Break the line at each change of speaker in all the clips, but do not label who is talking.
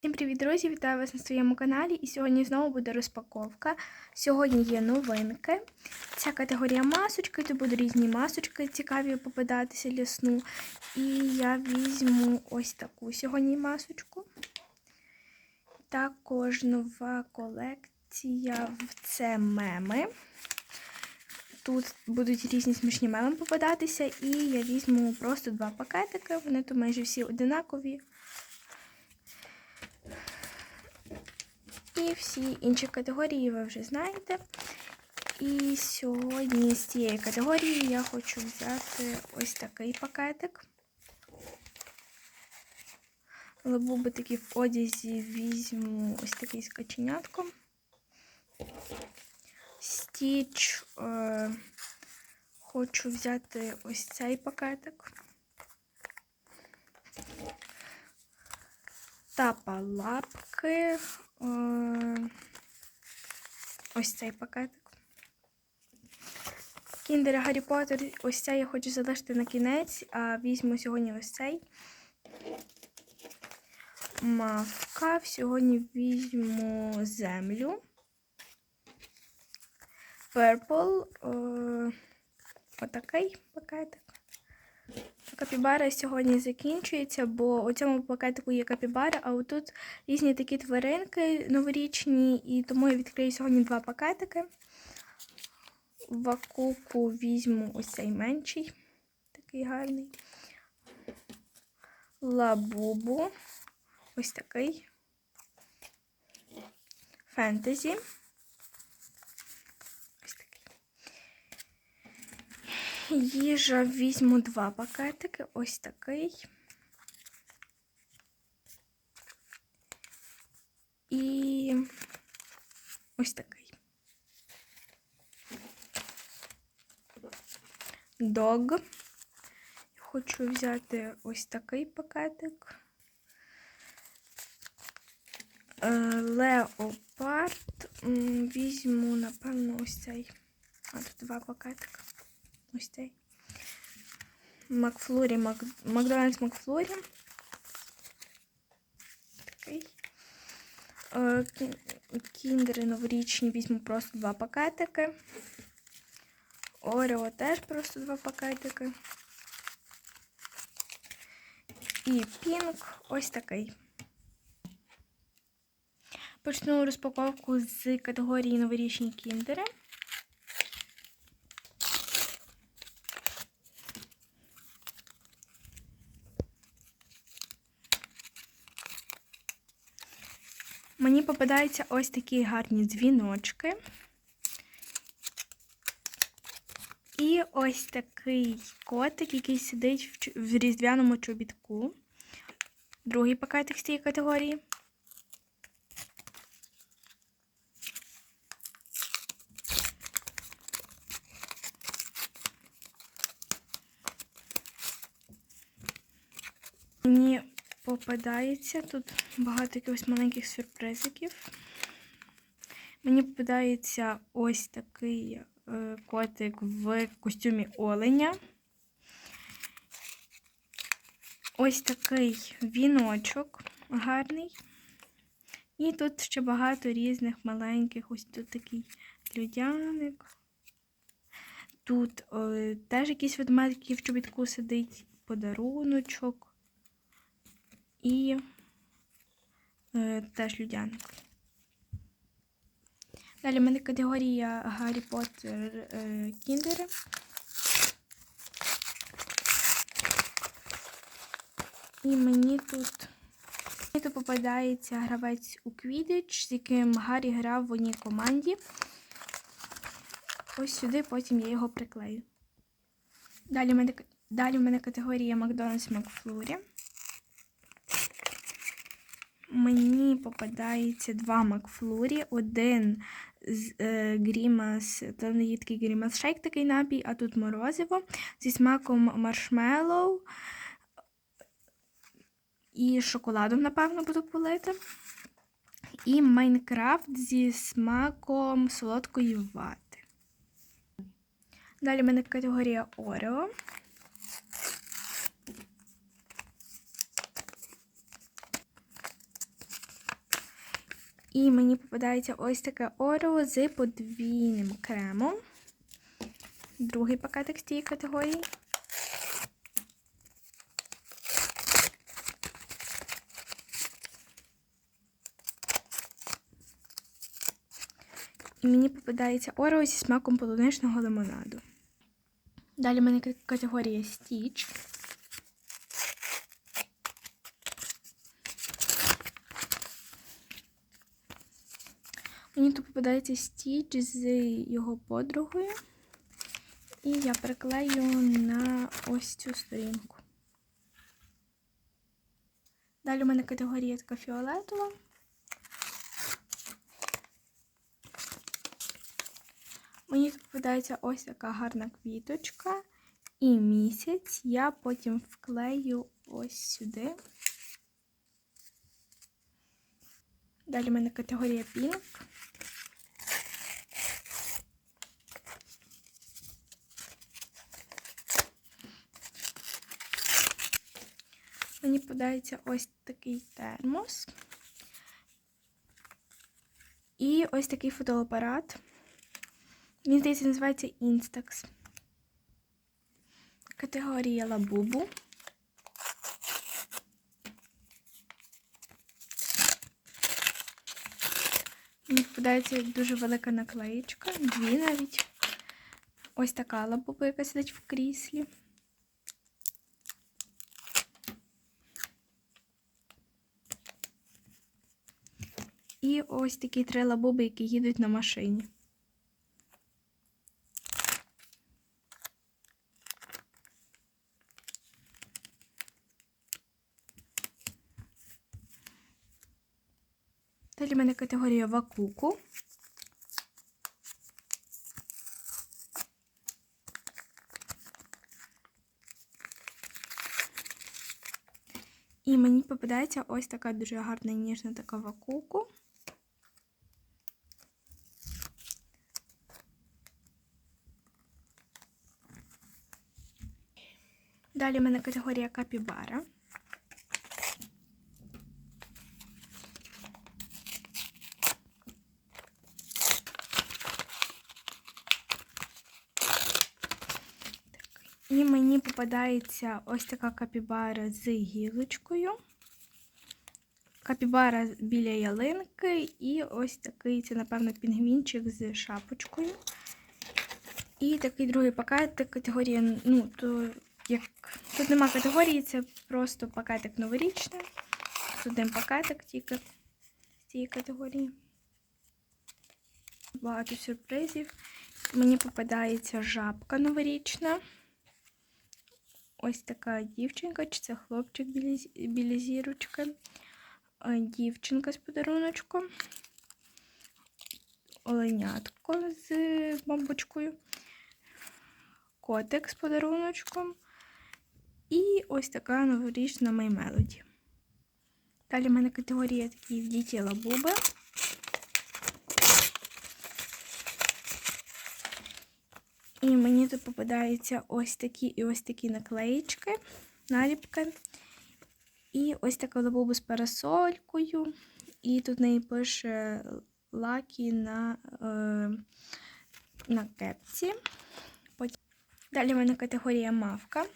Всім привіт, друзі! Вітаю вас на своєму каналі. І сьогодні знову буде розпаковка. Сьогодні є новинки. Ця категорія масочки, тут будуть різні масочки, цікаві попадатися для сну. І я візьму ось таку сьогодні масочку. Також нова колекція в це меми. Тут будуть різні смішні меми попадатися, і я візьму просто два пакетики. Вони тут майже всі одинакові. І всі інші категорії ви вже знаєте. І сьогодні з цієї категорії я хочу взяти ось такий пакетик. Лабуби такі в одязі візьму ось такий з каченятком. Стіч е, хочу взяти ось цей пакетик. Тапа лапки. Е, ось цей пакетик. Кіндер Гаррі Поттер. Ось цей я хочу залишити на кінець, а візьму сьогодні ось цей. Мавка. Сьогодні візьму землю. Purple. Е, отакий пакетик. Капібара сьогодні закінчується, бо у цьому пакетику є капібара, а отут різні такі тваринки новорічні, і тому я відкрию сьогодні два пакетики. Вакуку візьму ось цей менший, такий гарний. Лабубу. Ось такий. Фентезі. Їжа візьму два пакетики, ось такий. І ось такий. Дог. Хочу взяти ось такий пакетик. Е, Леопард. Візьму, напевно, ось цей. А тут два пакетика. Ось цей. Макфлорі, Мак... Макдональдс Макфлорі. Е, Кіндери новорічні візьму просто два пакетики. Орео теж просто два пакетики. І пінк ось такий. Почну розпаковку з категорії новорічні кіндери. Мені попадаються ось такі гарні дзвіночки. І ось такий котик, який сидить в різдвяному чобітку. Другий пакетик з цієї категорії. Мені попадається тут багато якихось маленьких сюрпризиків. Мені попадається ось такий е, котик в костюмі оленя. Ось такий віночок гарний. І тут ще багато різних маленьких, ось тут такий людяник. Тут е, теж якийсь ведмедик, в чобітку сидить, подаруночок і е, теж людяник. Далі в мене категорія Гаррі Поттер е, Кіндери. І мені тут мені тут попадається гравець у Квідич, з яким Гаррі грав в одній команді. Ось сюди, потім я його приклею. Далі в мене, далі в мене категорія Макдональдс Макфлурі мені попадається два Макфлурі, один з е, Грімас, не є такий Грімас шейк, такий напій, а тут морозиво зі смаком маршмеллоу і шоколадом, напевно, буду полити. І Майнкрафт зі смаком солодкої вати. Далі в мене категорія Орео. І мені попадається ось таке орео з подвійним кремом. Другий пакетик з цієї категорії. І мені попадається орео зі смаком полуничного лимонаду. Далі в мене категорія Stitch. Мені тут попадається Стіч з його подругою. І я приклею на ось цю сторінку. Далі у мене категорія така фіолетова. Мені тут попадається ось така гарна квіточка і місяць. Я потім вклею ось сюди. Далі в мене категорія Pink. Мені подається ось такий термос. І ось такий фотоапарат. Він, здається, називається Instax. Категорія Лабубу. Мені попадається дуже велика наклеїчка, дві навіть. Ось така лабуба, яка сидить в кріслі. І ось такі три лабуби, які їдуть на машині. Далі в мене категорія Вакуку. І мені попадається ось така дуже гарна ніжна така вакуку. Далі в мене категорія капібара. І мені попадається ось така капібара з гілочкою. Капібара біля ялинки і ось такий, це, напевно, пінгвінчик з шапочкою. І такий другий пакетик категорія, ну, то тут нема категорії, це просто пакетик новорічний. Тут один пакетик тільки з цієї категорії. Багато сюрпризів. Мені попадається жабка новорічна. Ось така дівчинка, чи це хлопчик біля, зірочки. Е, Дівчинка з подаруночком. Оленятко з бомбочкою. Котик з подаруночком. І ось така новорічна Май Мелоді. Далі в мене категорія такі в діті лабуби. І мені тут попадаються ось такі і ось такі наклеїчки, наліпки. І ось така лабуба з парасолькою. І тут в неї пише лакі на, е, на кепці. Потім... Далі в мене категорія мавка.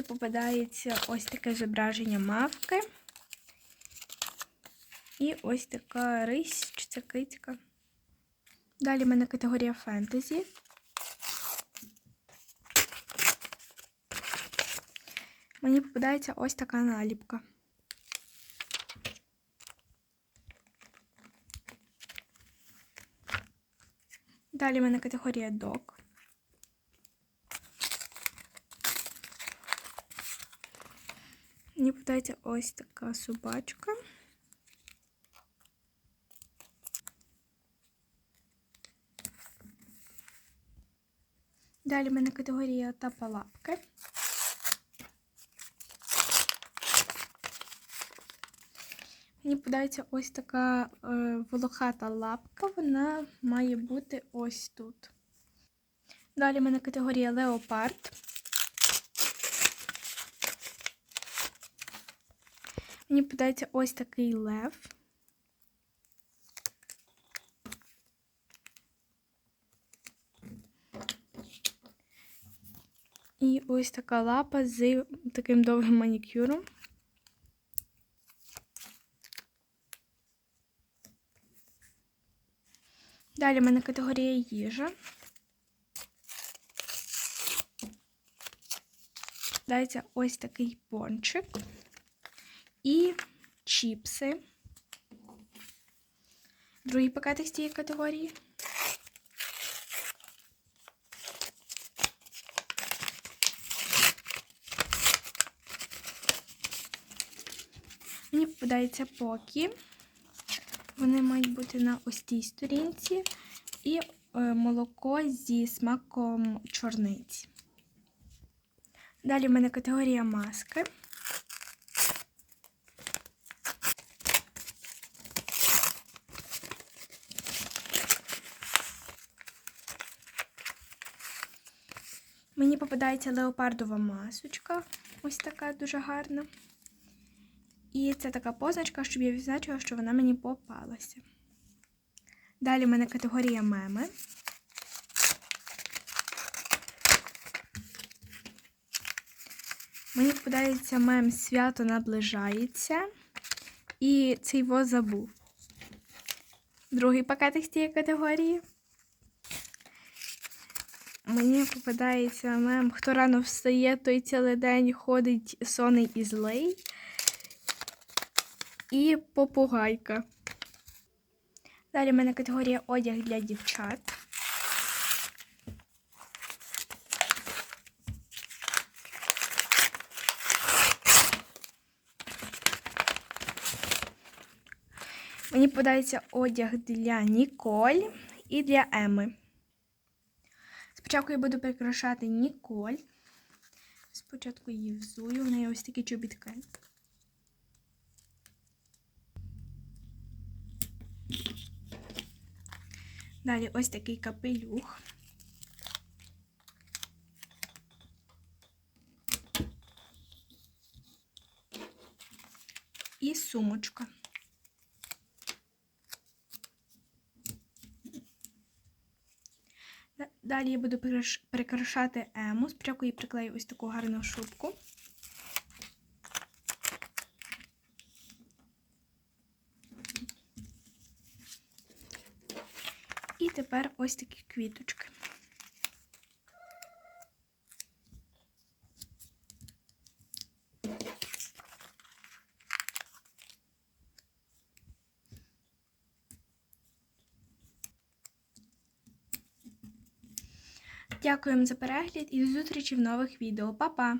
Тут попадається ось таке зображення мавки. І ось така рись, чи це кицька. Далі в мене категорія фентезі. Мені попадається ось така наліпка. Далі в мене категорія док. Мені попадається ось така собачка. Далі в мене категорія тапалапки. Мені подається ось така е, волохата лапка, вона має бути ось тут. Далі в мене категорія леопард. Мені подається ось такий лев. І ось така лапа з таким довгим манікюром. Далі в мене категорія їжа. Дається ось такий пончик і чіпси. Другий пакетик з цієї категорії. Мені попадається покі. Вони мають бути на ось цій сторінці. І е, молоко зі смаком чорниці. Далі в мене категорія маски. Мені попадається леопардова масочка. Ось така дуже гарна. І це така позначка, щоб я відзначила, що вона мені попалася. Далі в мене категорія меми. Мені попадається мем свято наближається. І цей во забув. Другий пакетик з цієї категорії. Мені попадається мем, хто рано встає, той цілий день ходить сонний і злий. І попугайка. Далі в мене категорія одяг для дівчат. Мені подається одяг для Ніколь і для Еми. Спочатку я буду прикрашати Ніколь. Спочатку її взую, в неї ось такі чобітки. Далі ось такий капелюх. І сумочка. Далі я буду прикрашати ему. Спочатку їй приклею ось таку гарну шубку. І тепер ось такі квіточки. Дякуємо за перегляд і до зустрічі в нових відео. Па-па!